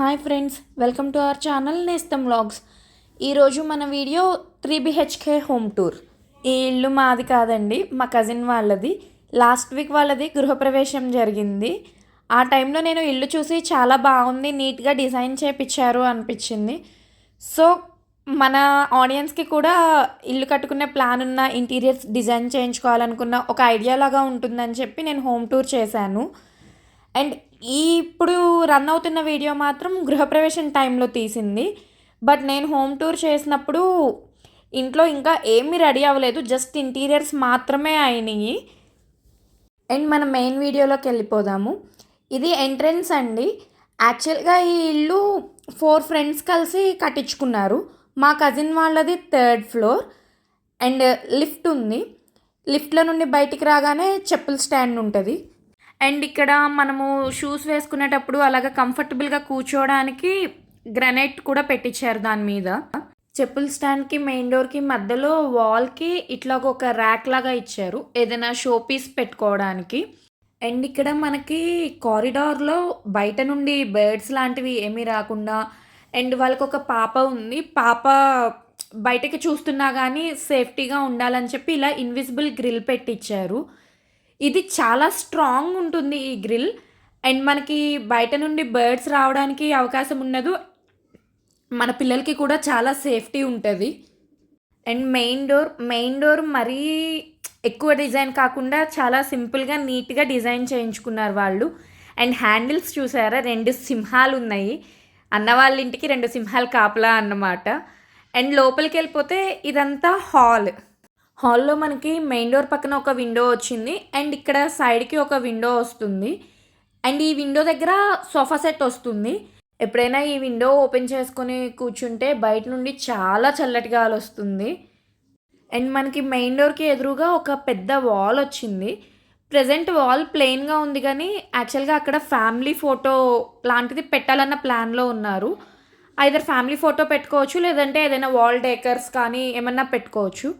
Hi friends welcome to our channel Nestam vlogs. ఈరోజు మన video three BHK home tour. ఈ ఇల్లు మాది కాదండి మా కజిన్ వాళ్ళది. లాస్ట్ వీక్ వాళ్ళది గృహప్రవేశం జరిగింది. ఆ టైంలో నేను ఇల్లు చూసి చాలా బాగుంది నీట్గా డిజైన్ చేపించారు అనిపించింది. సో మన ఆడియన్స్కి కూడా ఇల్లు కట్టుకునే ప్లాన్ ఉన్న ఇంటీరియర్స్ డిజైన్ చేయించుకోవాలనుకున్న ఒక ఐడియా లాగా ఉంటుందని చెప్పి నేను హోమ్ టూర్ చేశాను. అండ్ ఈ ఇప్పుడు రన్ అవుతున్న వీడియో మాత్రం గృహప్రవేశం టైంలో తీసింది. బట్ నేను హోమ్ టూర్ చేసినప్పుడు ఇంట్లో ఇంకా ఏమీ రెడీ అవ్వలేదు. జస్ట్ ఇంటీరియర్స్ మాత్రమే అయినాయి. అండ్ మన మెయిన్ వీడియోలోకి వెళ్ళిపోదాము. ఇది ఎంట్రన్స్ అండి. యాక్చువల్గా ఈ ఇల్లు ఫోర్ ఫ్రెండ్స్ కలిసి కట్టించుకున్నారు. మా కజిన్ వాళ్ళది థర్డ్ ఫ్లోర్ అండ్ లిఫ్ట్ ఉంది. లిఫ్ట్లో నుండి బయటికి రాగానే చెప్పుల స్టాండ్ ఉంటుంది. అండ్ ఇక్కడ మనము షూస్ వేసుకునేటప్పుడు అలాగా కంఫర్టబుల్గా కూర్చోవడానికి గ్రనైట్ కూడా పెట్టించారు దాని మీద. చెప్పుల స్టాండ్కి మెయిన్ డోర్కి మధ్యలో వాల్కి ఇట్లా ఒక ర్యాక్ లాగా ఇచ్చారు ఏదైనా షో పీస్ పెట్టుకోవడానికి. అండ్ ఇక్కడ మనకి కారిడార్లో బయట నుండి బర్డ్స్ లాంటివి ఏమీ రాకుండా అండ్ వాళ్ళకి ఒక పాప ఉంది. పాప బయటకి చూస్తున్నా కానీ సేఫ్టీగా ఉండాలని చెప్పి ఇలా ఇన్విజిబుల్ గ్రిల్ పెట్టించారు. ఇది చాలా స్ట్రాంగ్ ఉంటుంది ఈ గ్రిల్ అండ్ మనకి బయట నుండి బర్డ్స్ రావడానికి అవకాశం ఉండదు మన పిల్లలకి కూడా చాలా సేఫ్టీ ఉంటుంది. And main door main door మరీ ఎక్కువ డిజైన్ కాకుండా చాలా సింపుల్గా నీట్గా డిజైన్ చేయించుకున్నారు వాళ్ళు. అండ్ హ్యాండిల్స్ చూసారా? రెండు సింహాలు ఉన్నాయి. అన్న వాళ్ళ ఇంటికి రెండు సింహాలు కాపలా అన్నమాట. అండ్ లోపలికి వెళ్ళిపోతే ఇదంతా హాల్ హాల్లో మనకి మెయిన్ డోర్ పక్కన ఒక విండో వచ్చింది. అండ్ ఇక్కడ సైడ్కి ఒక విండో వస్తుంది. అండ్ ఈ విండో దగ్గర సోఫా సెట్ వస్తుంది. ఎప్పుడైనా ఈ విండో ఓపెన్ చేసుకొని కూర్చుంటే బయట నుండి చాలా చల్లటి గాలి వస్తుంది. అండ్ మనకి మెయిన్ డోర్కి ఎదురుగా ఒక పెద్ద వాల్ వచ్చింది. ప్రజెంట్ వాల్ ప్లెయిన్గా ఉంది కానీ యాక్చువల్గా అక్కడ ఫ్యామిలీ ఫోటో లాంటిది పెట్టాలన్న ప్లాన్లో ఉన్నారు. ఐదర్ ఫ్యామిలీ ఫోటో పెట్టుకోవచ్చు లేదంటే ఏదైనా వాల్ డేకర్స్ కానీ ఏమన్నా పెట్టుకోవచ్చు.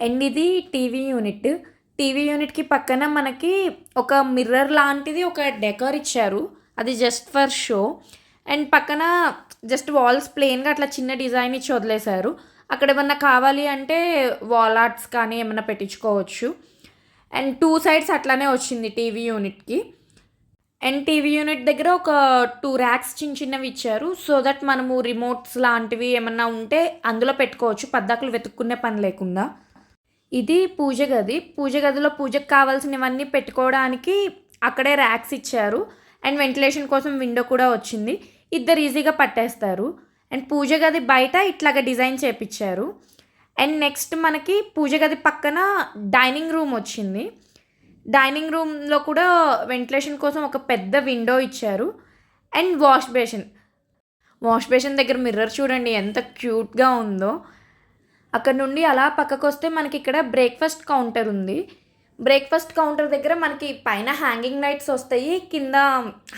అండ్ ఇది టీవీ యూనిట్. టీవీ యూనిట్కి పక్కన మనకి ఒక మిర్రర్ లాంటిది ఒక డెకర్ ఇచ్చారు. అది జస్ట్ ఫర్ షో. అండ్ పక్కన జస్ట్ వాల్స్ ప్లెయిన్గా అట్లా చిన్న డిజైన్ ఇచ్చి వదిలేశారు. అక్కడ ఏమన్నా కావాలి అంటే వాల్ ఆర్ట్స్ కానీ ఏమైనా పెట్టించుకోవచ్చు. అండ్ టూ సైడ్స్ అట్లానే వచ్చింది టీవీ యూనిట్కి. అండ్ టీవీ యూనిట్ దగ్గర ఒక టూ ర్యాక్స్ చిన్న చిన్నవి ఇచ్చారు. సో దట్ మనము రిమోట్స్ లాంటివి ఏమన్నా ఉంటే అందులో పెట్టుకోవచ్చు. పద్దాకులు వెతుక్కునే పని లేకుండా. ఇది పూజ గది. పూజ గదిలో పూజకు కావాల్సినవన్నీ పెట్టుకోవడానికి అక్కడే ర్యాక్స్ ఇచ్చారు. అండ్ వెంటిలేషన్ కోసం విండో కూడా వచ్చింది. ఇద్దరు ఈజీగా పట్టేస్తారు. అండ్ పూజ గది బయట ఇట్లాగా డిజైన్ చేపించారు అండ్ నెక్స్ట్ మనకి పూజ గది పక్కన డైనింగ్ రూమ్ వచ్చింది. డైనింగ్ రూమ్లో కూడా వెంటిలేషన్ కోసం ఒక పెద్ద విండో ఇచ్చారు. And wash basin wash basin దగ్గర మిర్రర్ చూడండి ఎంత క్యూట్గా ఉందో. అక్కడ నుండి అలా పక్కకు వస్తే మనకి ఇక్కడ బ్రేక్ఫాస్ట్ కౌంటర్ ఉంది. బ్రేక్ఫాస్ట్ కౌంటర్ దగ్గర మనకి పైన హ్యాంగింగ్ లైట్స్ వస్తాయి కింద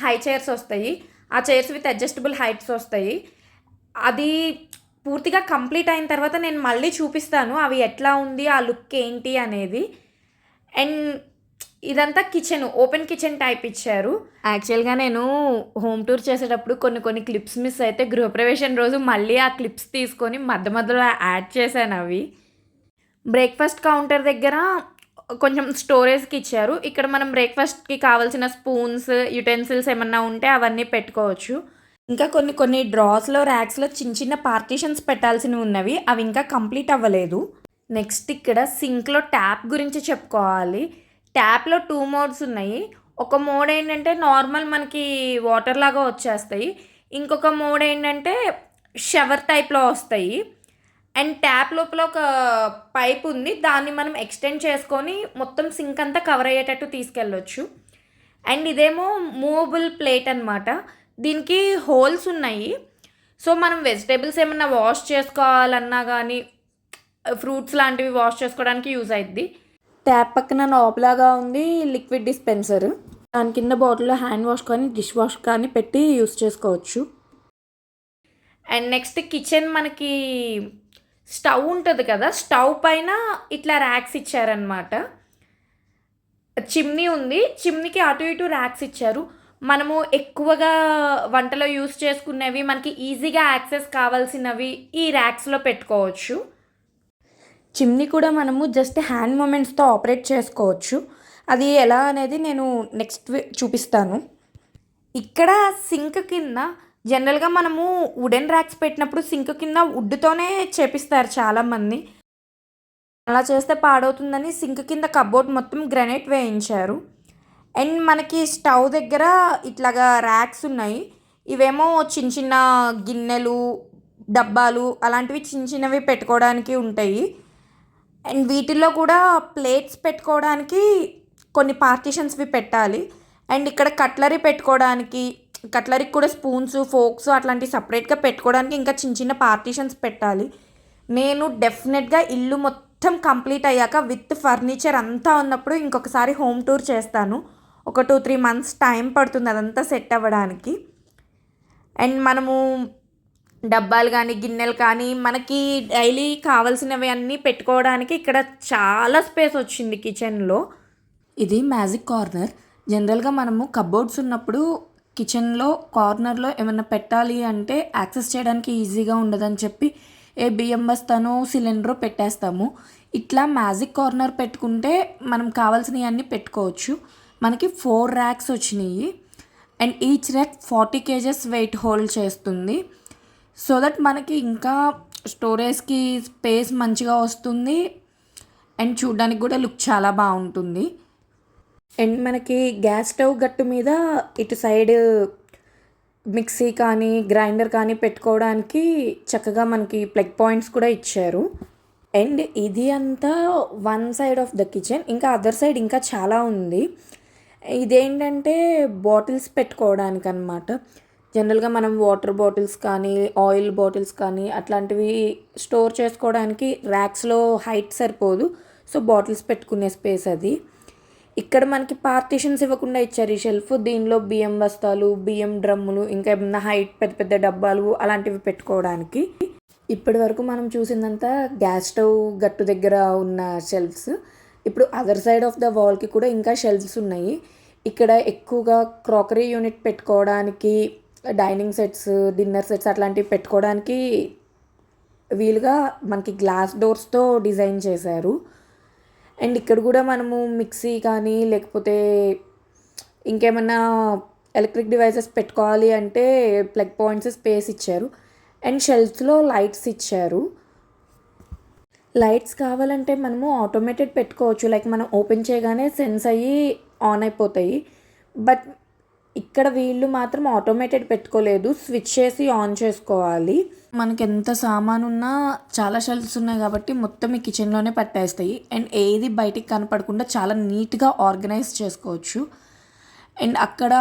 హై చైర్స్ వస్తాయి. ఆ చైర్స్ విత్ అడ్జస్టబుల్ హైట్స్ వస్తాయి. అది పూర్తిగా కంప్లీట్ అయిన తర్వాత నేను మళ్ళీ చూపిస్తాను అవి ఎట్లా ఉంది ఆ లుక్ ఏంటి అనేది. అండ్ ఇదంతా కిచెన్ ఓపెన్ కిచెన్ టైప్ ఇచ్చారు. యాక్చువల్గా నేను హోమ్ టూర్ చేసేటప్పుడు కొన్ని కొన్ని క్లిప్స్ మిస్ అయితే గృహప్రవేశం రోజు మళ్ళీ ఆ క్లిప్స్ తీసుకొని మధ్య మధ్యలో యాడ్ చేశాను అవి. బ్రేక్ఫాస్ట్ కౌంటర్ దగ్గర కొంచెం స్టోరేజ్కి ఇచ్చారు. ఇక్కడ మనం బ్రేక్ఫాస్ట్కి కావాల్సిన స్పూన్స్ యుటెన్సిల్స్ ఏమన్నా ఉంటే అవన్నీ పెట్టుకోవచ్చు. ఇంకా కొన్ని కొన్ని డ్రాస్లో ర్యాక్స్లో చిన్న చిన్న పార్టీషన్స్ పెట్టాల్సినవి ఉన్నవి. అవి ఇంకా కంప్లీట్ అవ్వలేదు. నెక్స్ట్ ఇక్కడ సింక్లో ట్యాప్ గురించి చెప్పుకోవాలి. ట్యాప్లో టూ మోడ్స్ ఉన్నాయి. ఒక మోడ్ ఏంటంటే నార్మల్ మనకి వాటర్ లాగా వచ్చేస్తాయి. ఇంకొక మోడ్ ఏంటంటే షవర్ టైప్లో వస్తాయి. అండ్ ట్యాప్ లోపల ఒక పైప్ ఉంది. దాన్ని మనం ఎక్స్టెండ్ చేసుకొని మొత్తం సింక్ అంతా కవర్ అయ్యేటట్టు తీసుకెళ్ళొచ్చు. అండ్ ఇదేమో మూవబుల్ ప్లేట్ అనమాట దీనికి హోల్స్ ఉన్నాయి. సో మనం వెజిటేబుల్స్ ఏమన్నా వాష్ చేసుకోవాలన్నా కానీ ఫ్రూట్స్ లాంటివి వాష్ చేసుకోవడానికి యూజ్ అవుద్ది ట్యాప్ పక్కన నోబ్లాగా ఉంది లిక్విడ్ డిస్పెన్సర్. దాని కింద బాటిల్లో హ్యాండ్ వాష్ కానీ డిష్ వాష్ కానీ పెట్టి యూస్ చేసుకోవచ్చు. అండ్ నెక్స్ట్ కిచెన్ మనకి స్టవ్ ఉంటుంది కదా స్టవ్ పైన ఇట్లా ర్యాక్స్ ఇచ్చారనమాట చిమ్నీ ఉంది చిమ్నీకి అటు ఇటు ర్యాక్స్ ఇచ్చారు. మనము ఎక్కువగా వంటలో యూస్ చేసుకునేవి మనకి ఈజీగా యాక్సెస్ కావాల్సినవి ఈ ర్యాక్స్లో పెట్టుకోవచ్చు. చిమ్నీ కూడా మనము జస్ట్ హ్యాండ్ మూమెంట్స్తో ఆపరేట్ చేసుకోవచ్చు. అది ఎలా అనేది నేను నెక్స్ట్ చూపిస్తాను. ఇక్కడ సింక్ కింద జనరల్గా మనము వుడెన్ ర్యాక్స్ పెట్టినప్పుడు సింక్ కింద వుడ్తోనే చేపిస్తారు చాలామంది. అలా చేస్తే పాడవుతుందని సింక్ కింద కబోర్డ్ మొత్తం గ్రనైట్ వేయించారు. అండ్ మనకి స్టవ్ దగ్గర ఇట్లాగా ర్యాక్స్ ఉన్నాయి. ఇవేమో చిన్న చిన్న గిన్నెలు డబ్బాలు అలాంటివి చిన్న చిన్నవి పెట్టుకోవడానికి ఉంటాయి. అండ్ వీటిల్లో కూడా ప్లేట్స్ పెట్టుకోవడానికి కొన్ని పార్టీషన్స్వి పెట్టాలి. అండ్ ఇక్కడ కట్లరీ పెట్టుకోవడానికి కట్లరీకి కూడా స్పూన్స్ ఫోక్స్ అట్లాంటివి సపరేట్గా పెట్టుకోవడానికి ఇంకా చిన్న చిన్న పార్టీషన్స్ పెట్టాలి. నేను డెఫినెట్గా ఇల్లు మొత్తం కంప్లీట్ అయ్యాక విత్ ఫర్నిచర్ అంతా ఉన్నప్పుడు ఇంకొకసారి హోమ్ టూర్ చేస్తాను. ఒక టూ త్రీ మంత్స్ టైం పడుతుంది అదంతా సెట్ అవ్వడానికి. అండ్ మనము డబ్బాలు కానీ గిన్నెలు కానీ మనకి డైలీ కావాల్సినవి అన్నీ పెట్టుకోవడానికి ఇక్కడ చాలా స్పేస్ వచ్చింది కిచెన్లో. ఇది మ్యాజిక్ కార్నర్. జనరల్గా మనము కబోర్డ్స్ ఉన్నప్పుడు కిచెన్లో కార్నర్లో ఏమైనా పెట్టాలి అంటే యాక్సెస్ చేయడానికి ఈజీగా ఉండదని చెప్పి ఏ బియ్యం బస్తానో సిలిండరో పెట్టేస్తాము. ఇట్లా మ్యాజిక్ కార్నర్ పెట్టుకుంటే మనం కావాల్సినవి అన్నీ పెట్టుకోవచ్చు. మనకి ఫోర్ ర్యాక్స్ వచ్చినాయి. And each rack forty kgs weight hold చేస్తుంది. సో దట్ మనకి ఇంకా స్టోరేజ్కి స్పేస్ మంచిగా వస్తుంది. అండ్ చూడడానికి కూడా లుక్ చాలా బాగుంటుంది. అండ్ మనకి గ్యాస్ స్టవ్ గట్టు మీద ఇటు సైడ్ మిక్సీ కానీ గ్రైండర్ కానీ పెట్టుకోవడానికి చక్కగా మనకి ప్లగ్ పాయింట్స్ కూడా ఇచ్చారు. అండ్ ఇది అంతా one side of the kitchen ఇంకా అదర్ సైడ్ ఇంకా చాలా ఉంది. ఇదేంటంటే బాటిల్స్ పెట్టుకోవడానికి అనమాట జనరల్గా మనం వాటర్ బాటిల్స్ కానీ ఆయిల్ బాటిల్స్ కానీ అట్లాంటివి స్టోర్ చేసుకోవడానికి ర్యాక్స్లో హైట్ సరిపోదు. సో బాటిల్స్ పెట్టుకునే స్పేస్ అది. ఇక్కడ మనకి పార్టీషన్స్ ఇవ్వకుండా ఇచ్చారు ఈ షెల్ఫ్. దీనిలో బియ్యం బస్తాలు బియ్యం డ్రమ్ములు ఇంకా ఏమన్నా హైట్ పెద్ద పెద్ద డబ్బాలు అలాంటివి పెట్టుకోవడానికి. ఇప్పటి వరకు మనం చూసిందంతా గ్యాస్ స్టవ్ గట్టు దగ్గర ఉన్న షెల్ఫ్స్. ఇప్పుడు అదర్ సైడ్ ఆఫ్ ద వాల్కి కూడా ఇంకా షెల్ఫ్స్ ఉన్నాయి. ఇక్కడ ఎక్కువగా క్రాకరీ యూనిట్ పెట్టుకోవడానికి డైనింగ్ సెట్స్ డిన్నర్ సెట్స్ అట్లాంటివి పెట్టుకోవడానికి వీలుగా మనకి గ్లాస్ డోర్స్తో డిజైన్ చేశారు. అండ్ ఇక్కడ కూడా మనము మిక్సీ కానీ లేకపోతే ఇంకేమన్నా ఎలక్ట్రిక్ డివైసెస్ పెట్టుకోవాలి అంటే ప్లగ్ పాయింట్స్ స్పేస్ ఇచ్చారు. అండ్ షెల్ఫ్స్లో లైట్స్ ఇచ్చారు. లైట్స్ కావాలంటే మనము ఆటోమేటెడ్ పెట్టుకోవచ్చు. లైక్ మనం ఓపెన్ చేయగానే సెన్స్ అయ్యి ఆన్ అయిపోతాయి. బట్ ఇక్కడ వీళ్ళు మాత్రం ఆటోమేటెడ్ పెట్టుకోలేదు. స్విచ్ చేసి ఆన్ చేసుకోవాలి. మనకి ఎంత సామాన్ ఉన్నా చాలా షెల్ఫ్స్ ఉన్నాయి కాబట్టి మొత్తం ఈ కిచెన్లోనే పట్టేస్తాయి. అండ్ ఏది బయటికి కనపడకుండా చాలా నీట్గా ఆర్గనైజ్ చేసుకోవచ్చు. అండ్ అక్కడ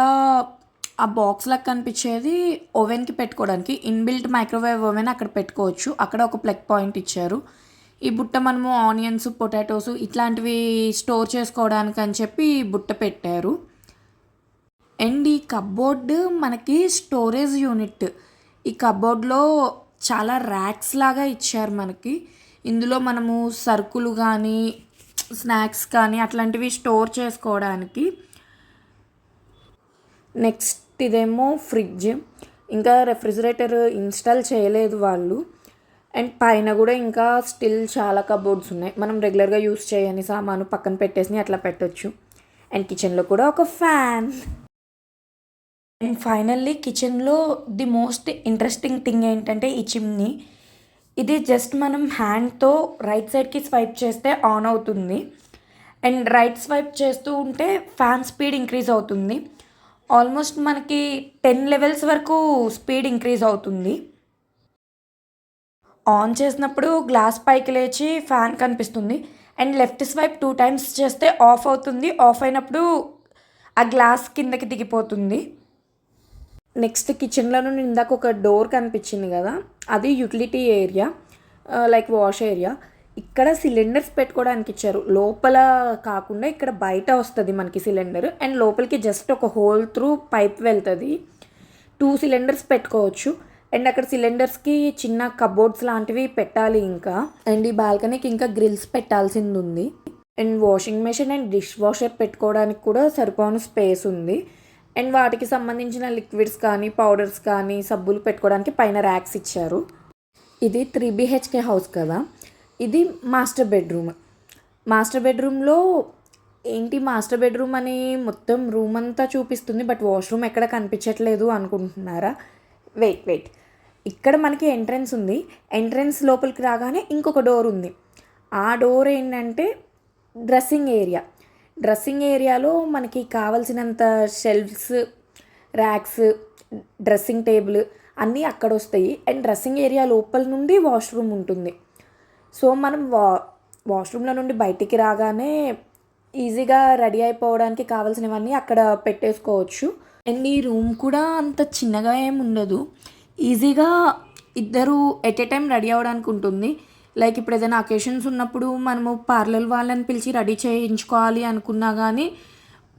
ఆ బాక్స్ లాగా కనిపించేది ఓవెన్కి పెట్టుకోవడానికి. ఇన్బిల్ట్ మైక్రోవేవ్ ఓవెన్ అక్కడ పెట్టుకోవచ్చు. అక్కడ ఒక ప్లగ్ పాయింట్ ఇచ్చారు. ఈ బుట్ట మనము ఆనియన్స్ పొటాటోస్ ఇట్లాంటివి స్టోర్ చేసుకోవడానికి అని చెప్పి బుట్ట పెట్టారు. అండ్ ఈ కబోర్డ్ మనకి స్టోరేజ్ యూనిట్. ఈ కబోర్డ్లో చాలా ర్యాక్స్ లాగా ఇచ్చారు మనకి. ఇందులో మనము సరుకులు కానీ స్నాక్స్ కానీ అట్లాంటివి స్టోర్ చేసుకోవడానికి. నెక్స్ట్ ఇదేమో ఫ్రిడ్జ్ ఇంకా రెఫ్రిజిరేటర్ ఇన్స్టాల్ చేయలేదు వాళ్ళు. అండ్ పైన కూడా ఇంకా స్టిల్ చాలా కబోర్డ్స్ ఉన్నాయి. మనం రెగ్యులర్గా యూస్ చేయని సామాను పక్కన పెట్టేసి అట్లా పెట్టొచ్చు. అండ్ కిచెన్లో కూడా ఒక ఫ్యాన్ అండ్ ఫైనల్లీ కిచెన్లో ది మోస్ట్ ఇంట్రెస్టింగ్ థింగ్ ఏంటంటే ఈ చిమ్నీ ఇది జస్ట్ మనం హ్యాండ్తో రైట్ సైడ్కి స్వైప్ చేస్తే ఆన్ అవుతుంది. అండ్ రైట్ స్వైప్ చేస్తూ ఉంటే ఫ్యాన్ స్పీడ్ ఇంక్రీజ్ అవుతుంది. ఆల్మోస్ట్ మనకి టెన్ లెవెల్స్ వరకు స్పీడ్ ఇంక్రీజ్ అవుతుంది. ఆన్ చేసినప్పుడు గ్లాస్ పైకి లేచి ఫ్యాన్ కనిపిస్తుంది. And left swipe two times చేస్తే ఆఫ్ అవుతుంది. ఆఫ్ అయినప్పుడు ఆ గ్లాస్ కిందకి దిగిపోతుంది. నెక్స్ట్ కిచెన్లో నుండి ఇందాక ఒక డోర్ కనిపించింది కదా అది utility area like wash area. ఇక్కడ సిలిండర్స్ పెట్టుకోవడానికి ఇచ్చారు. లోపల కాకుండా ఇక్కడ బయట వస్తుంది మనకి సిలిండర్. అండ్ లోపలికి జస్ట్ ఒక హోల్ త్రూ పైప్ వెళ్తుంది. టూ సిలిండర్స్ పెట్టుకోవచ్చు. అండ్ అక్కడ సిలిండర్స్కి చిన్న కబోర్డ్స్ లాంటివి పెట్టాలి ఇంకా. అండ్ ఈ బాల్కనీకి ఇంకా గ్రిల్స్ పెట్టాల్సింది ఉంది and washing machine and dishwasher పెట్టుకోవడానికి కూడా సరిపోని స్పేస్ ఉంది అండ్ వాటికి సంబంధించిన లిక్విడ్స్ కానీ పౌడర్స్ కానీ సబ్బులు పెట్టుకోవడానికి పైన ర్యాక్స్ ఇచ్చారు. ఇది త్రీ బిహెచ్కే హౌస్ కదా. ఇది మాస్టర్ బెడ్రూమ్ మాస్టర్ బెడ్రూమ్లో ఏంటి మాస్టర్ బెడ్రూమ్ అని మొత్తం రూమ్ అంతా చూపిస్తుంది బట్ వాష్రూమ్ ఎక్కడ కనిపించట్లేదు అనుకుంటున్నారా? వెయిట్ వెయిట్ ఇక్కడ మనకి ఎంట్రన్స్ ఉంది. ఎంట్రన్స్ లోపలికి రాగానే ఇంకొక డోర్ ఉంది. ఆ డోర్ ఏంటంటే డ్రెస్సింగ్ ఏరియా డ్రెస్సింగ్ ఏరియాలో మనకి కావలసినంత షెల్ఫ్స్ ర్యాక్స్ డ్రెస్సింగ్ టేబుల్ అన్నీ అక్కడ వస్తాయి అండ్ డ్రెస్సింగ్ ఏరియా లోపల నుండి వాష్రూమ్ ఉంటుంది. సో మనం వా వాష్రూమ్లో నుండి బయటికి రాగానే ఈజీగా రెడీ అయిపోవడానికి కావాల్సినవన్నీ అక్కడ పెట్టేసుకోవచ్చు. అండ్ ఈ రూమ్ కూడా అంత చిన్నగా ఏమి ఉండదు. ఈజీగా ఇద్దరు ఎట్ ఏ టైం రెడీ అవ్వడానికి ఉంటుంది లైక్ ఇప్పుడు ఏదైనా అకేషన్స్ ఉన్నప్పుడు మనము పార్లర్ వాళ్ళని పిలిచి రెడీ చేయించుకోవాలి అనుకున్నా కానీ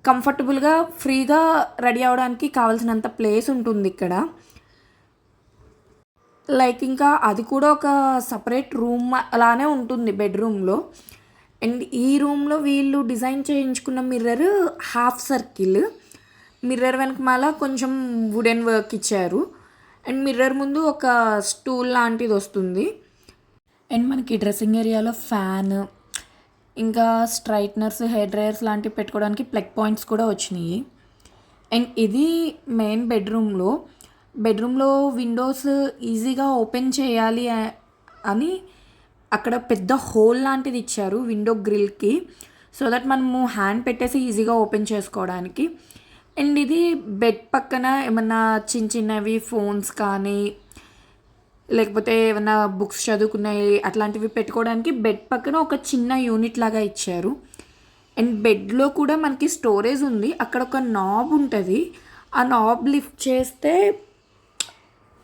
కంఫర్టబుల్గా ఫ్రీగా రెడీ అవ్వడానికి కావాల్సినంత ప్లేస్ ఉంటుంది ఇక్కడ. లైక్ ఇంకా అది కూడా ఒక సపరేట్ రూమ్ అలానే ఉంటుంది బెడ్రూమ్లో అండ్ ఈ రూమ్లో వీళ్ళు డిజైన్ చేయించుకున్న మిర్రర్ హాఫ్ సర్కిల్ మిర్రర్ వెనక మాల కొంచెం వుడెన్ వర్క్ ఇచ్చారు. అండ్ మిర్రర్ ముందు ఒక స్టూల్ లాంటిది వస్తుంది. అండ్ మనకి డ్రెస్సింగ్ ఏరియాలో ఫ్యాన్ ఇంకా స్ట్రైట్నర్స్ హెయిర్ డ్రయర్స్ లాంటివి పెట్టుకోవడానికి ప్లగ్ పాయింట్స్ కూడా వచ్చినాయి. అండ్ ఇది మెయిన్ బెడ్రూమ్లో. బెడ్రూమ్లో విండోస్ ఈజీగా ఓపెన్ చేయాలి అని అక్కడ పెద్ద హోల్ లాంటిది ఇచ్చారు విండో గ్రిల్కి సో దట్ మనము హ్యాండ్ పెట్టేసి ఈజీగా ఓపెన్ చేసుకోవడానికి. అండ్ ఇది బెడ్ పక్కన ఏమన్నా చిన్న చిన్నవి ఫోన్స్ కానీ లేకపోతే ఏమన్నా బుక్స్ చదువుకున్నాయి అట్లాంటివి పెట్టుకోవడానికి బెడ్ పక్కన ఒక చిన్న యూనిట్ లాగా ఇచ్చారు. అండ్ బెడ్లో కూడా మనకి స్టోరేజ్ ఉంది. అక్కడ ఒక నాబ్ ఉంటుంది. ఆ నాబ్ లిఫ్ట్ చేస్తే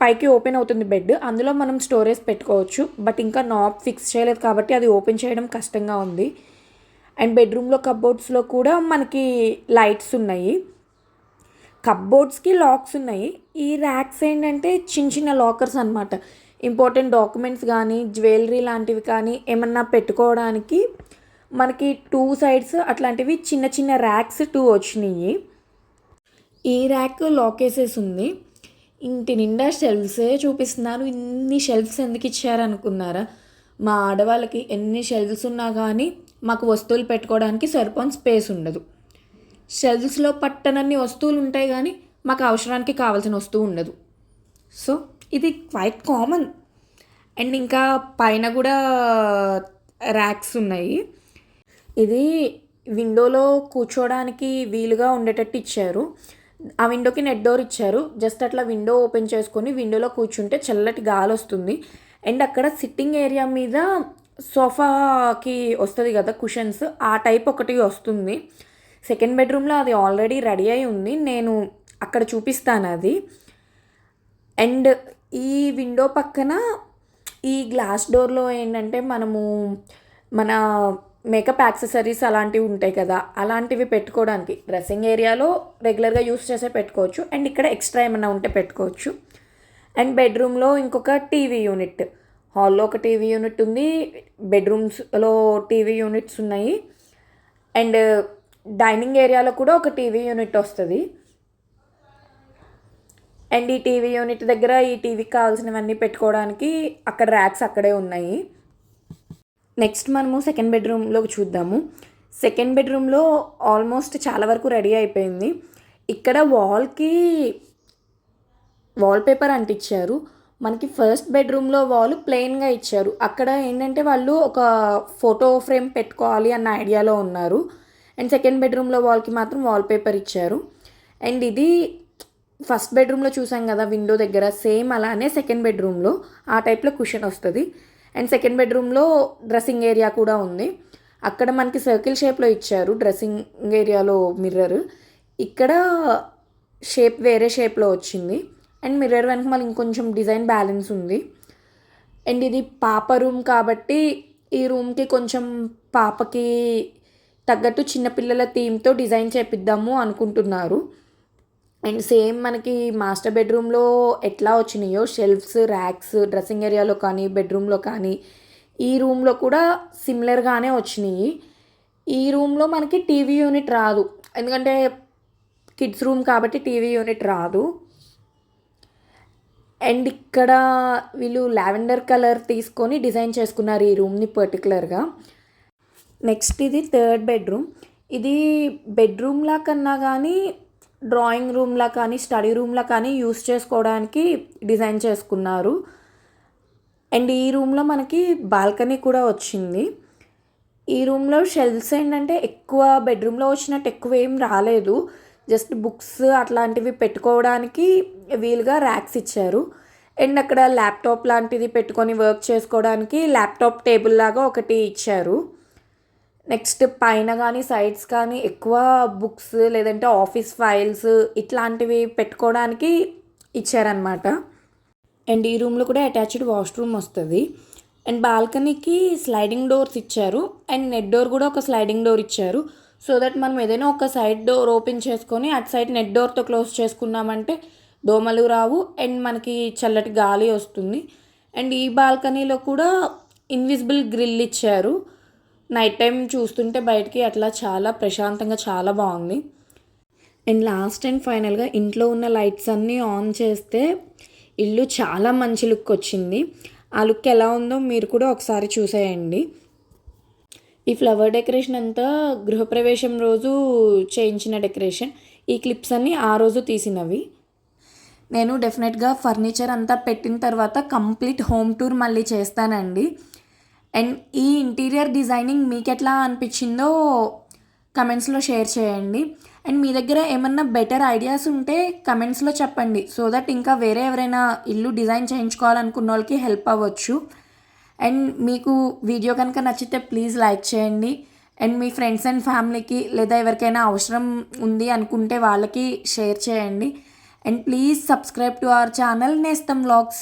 పైకి ఓపెన్ అవుతుంది బెడ్. అందులో మనం స్టోరేజ్ పెట్టుకోవచ్చు. బట్ ఇంకా నాబ్ ఫిక్స్ చేయలేదు కాబట్టి అది ఓపెన్ చేయడం కష్టంగా ఉంది. అండ్ బెడ్రూమ్లో కబోర్డ్స్లో కూడా మనకి లైట్స్ ఉన్నాయి. కప్బోర్డ్స్కి లాక్స్ ఉన్నాయి. ఈ ర్యాక్స్ ఏంటంటే చిన్న చిన్న లాకర్స్ అనమాట ఇంపార్టెంట్ డాక్యుమెంట్స్ కానీ జ్యువెలరీ లాంటివి కానీ ఏమన్నా పెట్టుకోవడానికి మనకి టూ సైడ్స్ అట్లాంటివి చిన్న చిన్న ర్యాక్స్ టూ వచ్చినాయి. ఈ ర్యాక్ లాకేసెస్ ఉంది. ఇంటి నిండా షెల్ఫ్సే చూపిస్తున్నారు. ఇన్ని షెల్ఫ్స్ ఎందుకు ఇచ్చారనుకున్నారా మా ఆడవాళ్ళకి ఎన్ని షెల్ఫ్స్ ఉన్నా కానీ మాకు వస్తువులు పెట్టుకోవడానికి సరిపోని స్పేస్ ఉండదు. షెల్ఫ్స్లో పట్టనన్ని వస్తువులు ఉంటాయి కానీ మాకు అవసరానికి కావాల్సిన వస్తువు ఉండదు. సో ఇది క్వైట్ కామన్ అండ్ ఇంకా పైన కూడా ర్యాక్స్ ఉన్నాయి. ఇది విండోలో కూర్చోవడానికి వీలుగా ఉండేటట్టు ఇచ్చారు. ఆ విండోకి నెట్ డోర్ ఇచ్చారు. జస్ట్ అట్లా విండో ఓపెన్ చేసుకొని విండోలో కూర్చుంటే చల్లటి గాలి వస్తుంది అండ్ అక్కడ సిట్టింగ్ ఏరియా మీద సోఫాకి వస్తుంది కదా కుషన్స్ ఆ టైప్ ఒకటి వస్తుంది. సెకండ్ బెడ్రూమ్లో అది ఆల్రెడీ రెడీ అయి ఉంది. నేను అక్కడ చూపిస్తాను అది. అండ్ ఈ విండో పక్కన ఈ గ్లాస్ డోర్లో ఏంటంటే మనము మన మేకప్ యాక్సెసరీస్ అలాంటివి ఉంటాయి కదా అలాంటివి పెట్టుకోవడానికి డ్రెస్సింగ్ ఏరియాలో రెగ్యులర్గా యూస్ చేసే పెట్టుకోవచ్చు. అండ్ ఇక్కడ ఎక్స్ట్రా ఏమైనా ఉంటే పెట్టుకోవచ్చు. అండ్ బెడ్రూమ్లో ఇంకొక టీవీ యూనిట్. హాల్లో ఒక టీవీ యూనిట్ ఉంది బెడ్రూమ్స్లో టీవీ యూనిట్స్ ఉన్నాయి. అండ్ డైనింగ్ ఏరియాలో కూడా ఒక టీవీ యూనిట్ వస్తుంది. అండ్ ఈ టీవీ యూనిట్ దగ్గర ఈ టీవీకి కావాల్సినవన్నీ పెట్టుకోవడానికి అక్కడ ర్యాక్స్ అక్కడే ఉన్నాయి. నెక్స్ట్ మనము సెకండ్ బెడ్రూమ్లోకి చూద్దాము. సెకండ్ బెడ్రూమ్లో ఆల్మోస్ట్ చాలా వరకు రెడీ అయిపోయింది. ఇక్కడ వాల్కి వాల్ పేపర్ అంటించారు. మనకి ఫస్ట్ బెడ్రూమ్లో వాల్ ప్లెయిన్గా ఇచ్చారు. అక్కడ ఏంటంటే వాళ్ళు ఒక ఫోటో ఫ్రేమ్ పెట్టుకోవాలి అన్న ఐడియాలో ఉన్నారు. అండ్ సెకండ్ బెడ్రూమ్లో వాల్కి మాత్రం వాల్ పేపర్ ఇచ్చారు. అండ్ ఇది ఫస్ట్ బెడ్రూమ్లో చూసాం కదా విండో దగ్గర సేమ్ అలానే సెకండ్ బెడ్రూమ్లో ఆ టైప్లో కుషన్ వస్తుంది. అండ్ సెకండ్ బెడ్రూమ్లో డ్రెస్సింగ్ ఏరియా కూడా ఉంది. అక్కడ మనకి సర్కిల్ షేప్లో ఇచ్చారు డ్రెస్సింగ్ ఏరియాలో మిర్రర్. ఇక్కడ షేప్ వేరే షేప్లో వచ్చింది. అండ్ మిర్రర్ వెనక మళ్ళీ ఇంకొంచెం డిజైన్ బ్యాలెన్స్ ఉంది. అండ్ ఇది పాప రూమ్ కాబట్టి ఈ రూమ్కి కొంచెం పాపకి తగ్గట్టు చిన్నపిల్లల థీమ్తో డిజైన్ చేపిద్దాము అనుకుంటున్నారు. అండ్ సేమ్ మనకి మాస్టర్ బెడ్రూమ్లో ఎట్లా వచ్చినాయో షెల్ఫ్స్ ర్యాక్స్ డ్రెస్సింగ్ ఏరియాలో కానీ బెడ్రూమ్లో కానీ ఈ రూమ్లో కూడా సిమిలర్గానే వచ్చినాయి. ఈ రూమ్లో మనకి టీవీ యూనిట్ రాదు. ఎందుకంటే కిడ్స్ రూమ్ కాబట్టి టీవీ యూనిట్ రాదు. అండ్ ఇక్కడ వీళ్ళు లావెండర్ కలర్ తీసుకొని డిజైన్ చేసుకున్నారు ఈ రూమ్ని పర్టికులర్గా నెక్స్ట్ ఇది థర్డ్ బెడ్రూమ్. ఇది బెడ్రూమ్లా కన్నా కానీ డ్రాయింగ్ రూమ్లా కానీ స్టడీ రూమ్లా కానీ యూస్ చేసుకోవడానికి డిజైన్ చేసుకున్నారు. అండ్ ఈ రూమ్లో మనకి బాల్కనీ కూడా వచ్చింది. ఈ రూమ్లో షెల్ఫ్స్ ఏంటంటే ఎక్కువ బెడ్రూమ్లో వచ్చినట్టు ఎక్కువ ఏం రాలేదు. జస్ట్ బుక్స్ అట్లాంటివి పెట్టుకోవడానికి వీలుగా ర్యాక్స్ ఇచ్చారు. అండ్ అక్కడ ల్యాప్టాప్ లాంటిది పెట్టుకొని వర్క్ చేసుకోవడానికి ల్యాప్టాప్ టేబుల్ లాగా ఒకటి ఇచ్చారు. నెక్స్ట్ పైన కానీ సైడ్స్ కానీ ఎక్కువ బుక్స్ లేదంటే ఆఫీస్ ఫైల్స్ ఇట్లాంటివి పెట్టుకోవడానికి ఇచ్చారనమాట అండ్ ఈ రూమ్లో కూడా అటాచ్డ్ వాష్రూమ్ వస్తుంది. అండ్ బాల్కనీకి స్లైడింగ్ డోర్స్ ఇచ్చారు. అండ్ నెట్ డోర్ కూడా ఒక స్లైడింగ్ డోర్ ఇచ్చారు. సో దట్ మనం ఏదైనా ఒక సైడ్ డోర్ ఓపెన్ చేసుకొని అటు సైడ్ నెట్ డోర్తో క్లోజ్ చేసుకున్నామంటే దోమలు రావు. అండ్ మనకి చల్లటి గాలి వస్తుంది. అండ్ ఈ బాల్కనీలో కూడా ఇన్విజిబుల్ గ్రిల్ ఇచ్చారు. నైట్ టైం చూస్తుంటే బయటికి అట్లా చాలా ప్రశాంతంగా చాలా బాగుంది. అండ్ లాస్ట్ అండ్ ఫైనల్గా ఇంట్లో ఉన్న లైట్స్ అన్నీ ఆన్ చేస్తే ఇల్లు చాలా మంచి లుక్ వచ్చింది. ఆ లుక్ ఎలా ఉందో మీరు కూడా ఒకసారి చూసేయండి. ఈ ఫ్లవర్ డెకరేషన్ అంతా గృహప్రవేశం రోజు చేయించిన డెకరేషన్. ఈ క్లిప్స్ అన్నీ ఆ రోజు తీసినవి. నేను డెఫినెట్గా ఫర్నిచర్ అంతా పెట్టిన తర్వాత కంప్లీట్ హోమ్ టూర్ మళ్ళీ చేస్తానండి. అండ్ ఈ ఇంటీరియర్ డిజైనింగ్ మీకు ఎట్లా అనిపించిందో కమెంట్స్లో షేర్ చేయండి. అండ్ మీ దగ్గర ఏమన్నా బెటర్ ఐడియాస్ ఉంటే కమెంట్స్లో చెప్పండి. సో దట్ ఇంకా వేరే ఎవరైనా ఇల్లు డిజైన్ చేయించుకోవాలనుకున్న వాళ్ళకి హెల్ప్ అవ్వచ్చు. అండ్ మీకు వీడియో కనుక నచ్చితే ప్లీజ్ లైక్ చేయండి. అండ్ మీ ఫ్రెండ్స్ అండ్ ఫ్యామిలీకి లేదా ఎవరికైనా అవసరం ఉంది అనుకుంటే వాళ్ళకి షేర్ చేయండి. And please subscribe to our channel Nestam vlogs.